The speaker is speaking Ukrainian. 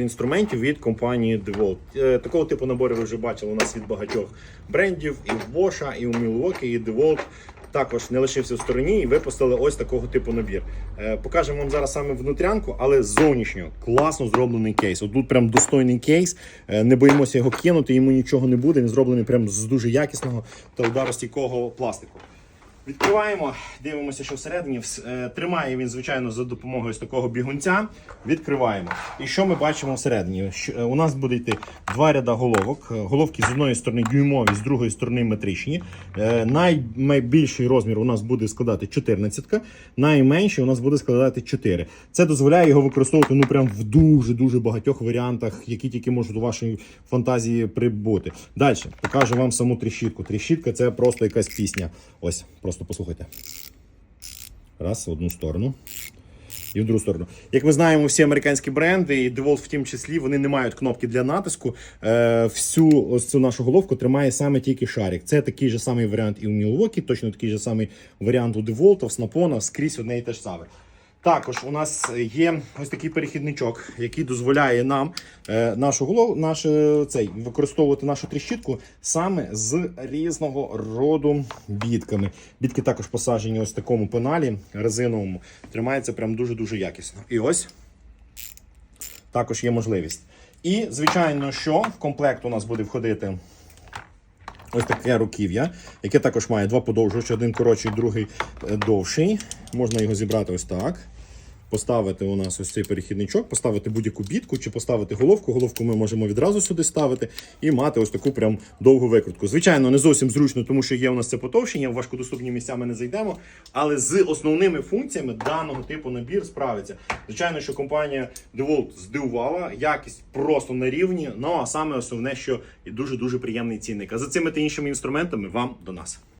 інструментів від компанії DeWalt. Е, Такого типу набори ви вже бачили у нас від багатьох брендів, і в Bosch, і у Milwaukee, і DeWalt. Також не лишився в стороні і випустили ось такого типу набір. Е, Покажемо вам зараз саме внутрянку, але зовнішньо класно зроблений кейс. От тут прям достойний кейс. Е, Не боїмося його кинути, йому нічого не буде. Він зроблений прям з дуже якісного та ударостійкого пластику. Відкриваємо, дивимося, що всередині. Е, Тримає він, звичайно, за допомогою ось такого бігунця. Відкриваємо. І що ми бачимо всередині? Е, У нас буде йти два ряда головок. Е, Головки з одної сторони дюймові, з другої сторони метричні. Найбільший розмір у нас буде складати 14, найменший у нас буде складати 4. Це дозволяє його використовувати ну прям в дуже-дуже багатьох варіантах, які тільки можуть у вашій фантазії прибути. Далі покажу вам саму тріщітку. Тріщітка це просто якась пісня. Ось, просто послухайте. Раз, в одну сторону. І в другу сторону. Як ми знаємо, всі американські бренди, і DeWalt в тім числі, вони не мають кнопки для натиску. Е, всю ось цю нашу головку тримає саме тільки шарик. Це такий же самий варіант і у Milwaukee, точно такий же самий варіант у DeWalt, в Snap-on, скрізь одне і те ж саме. Також у нас є ось такий перехідничок, який дозволяє нам е, нашу голову, наш, е, цей, використовувати нашу тріщітку саме з різного роду бітками. Бітки також посаджені ось в такому пеналі резиновому. Тримається прям дуже-дуже якісно. І ось також є можливість. І, звичайно, що в комплект у нас буде входити ось таке руків'я, яке також має два подовжувачі, один коротший, другий е, довший. Можна його зібрати ось так. Поставити у нас ось цей перехідничок, поставити будь-яку бітку чи поставити головку. Головку ми можемо відразу сюди ставити і мати ось таку прям довгу викрутку. Звичайно, не зовсім зручно, тому що є у нас це потовщення, в важкодоступні місця ми не зайдемо. Але з основними функціями даного типу набір справиться. Звичайно, що компанія DeWalt здивувала, якість просто на рівні. Ну а саме основне, що дуже дуже приємний цінник. А за цими та іншими інструментами вам до нас.